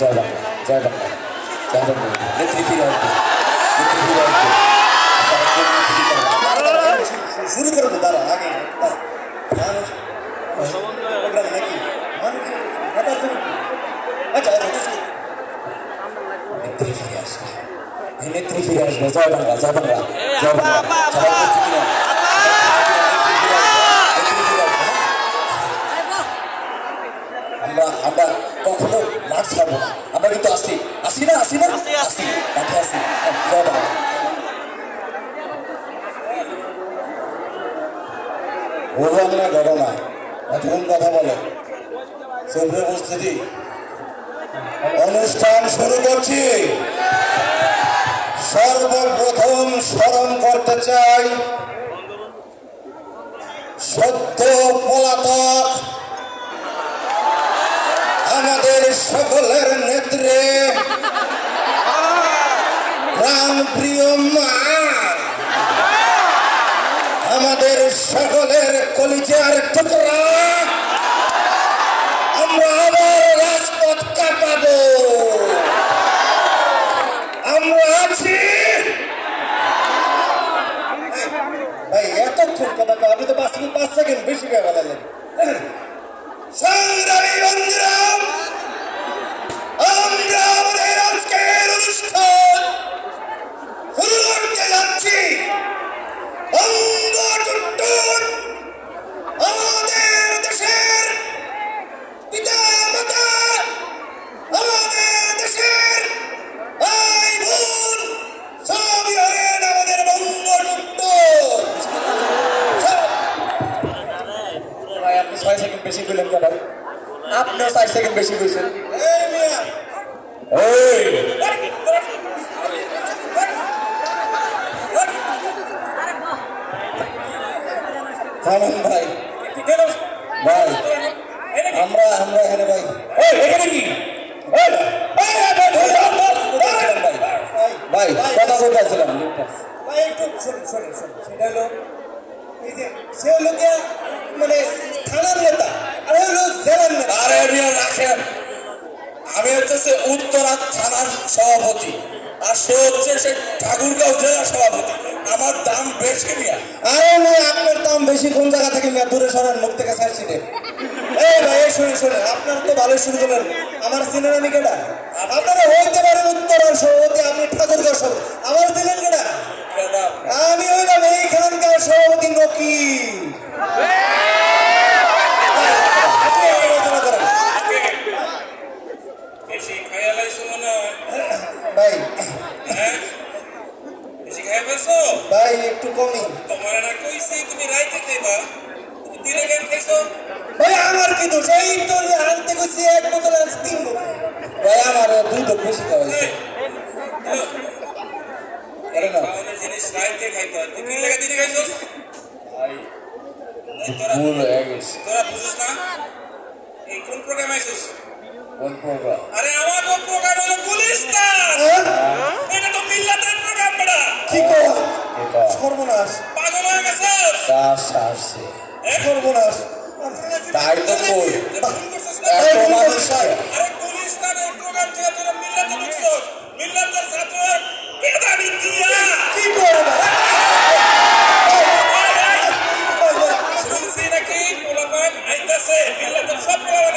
জয় বাংলা জয় বাংলা জয় বাংলা নেত্রী ফিরে আসবে নেত্রী ফিরে আসবে আপনারা কেউ নেত্রী ফিরে আসবে। দাঁড়া, দাঁড়া, দাঁড়া, শুরু করে দে দাঁড়া আগে দাঁড়া। মানুষ প্রোগ্রাম নাকি মানুষ কথা শুরু আচ্ছা আচ্ছা, আচ্ছা নেত্রী ফিরে আসবে এই নেত্রী ফিরে আসবে জয় বাংলা জয় বাংলা জয় বাংলা সবাই প্রস্তুতি নাও। নেত্রী ফিরে আসবে, নেত্রী ফিরে আসবে, হ্যাঁ? আমরা আমরা কখনো মাঠ ছাড়বো কিন্তু আসি। আসি না আসি না? আসি, আসি। আসি। বললাম না ঘটনা এখন কথা বলে। সভ্য উপস্থিতি অনুষ্ঠান শুরু করছি। সর্বপ্রথম স্মরণ করতে চাই সত্য পলাতক আমাদের সকলের নেত্রে। প্রাণ প্রিয় মা। আমাদের সকলের কলিজার টুকরা। আমরা আবার রাজপথ কাঁপাবো। আমরা আছি। এতক্ষণ কথা আমি তো পাঁচ মিনিট পাঁচ সেকেন্ড, বেশি করে বলালেন সংগ্রামী বন্ধুরা ছয় সেকেন্ড বেশি করলেন কেন? ভাই আপনিও চার সেকেন্ড বেশি কইছেন ভাই। ভাই, আমরা আমরা এখানে ভাই। এখানে কি? ভাই কথা বলতেছিলাম ভাই, একটু শোনেন শোনেন শোনেন। সেটা হলো, এই যে, সে হলো মানে থানার নেতা আর হলো জেলার নেতা আরে মিয়া রাখেন। আমি হচ্ছে উত্তরা থানার সভাপতি। আর সে হচ্ছে সে ঠাকুরগাঁও জেলা সভাপতি। আমার দাম বেশি মিয়া। আরে মেয়ে আপনার দাম বেশি কোন জায়গা থেকে মেয়ে? দূরে সরান মুখ থেকে ছাড়ছি রে এই ভাই এই শুনে শুনে আপনার তো ভালো শুরু করলেন। আমার সিনেমা আমি কেটা আপনারা হইতে পারেন উত্তরার সভাপতি আপনি ঠাকুরগাঁও ভাই আমার কি দোষ? এই তো আনতে গেছি এক বোতল আনছি তিন বোতল ভাই আমার দুই তো বেশি খাওয়াইছে এই জিনিস রাইতে খাইতে হয়। তুই কি লেগে দিনে খাইছো তোরা ভুল হয়ে গেছে। তোরা বুঝিস না? এই কোন প্রোগ্রাম আইছিস? কোন প্রোগ্রাম আরে আমার কোন প্রোগ্রাম হলো গুলিস্তান! এটা তো মিল্লাতের প্রোগ্রাম কি সর্বনাশ। পাগল হয়ে গেছিস? সর্বনাশ তাই তো কই এত মানুষ কি করবে নাকি পোলাপান আইতাছে মিল্লাতের সব পোলাপান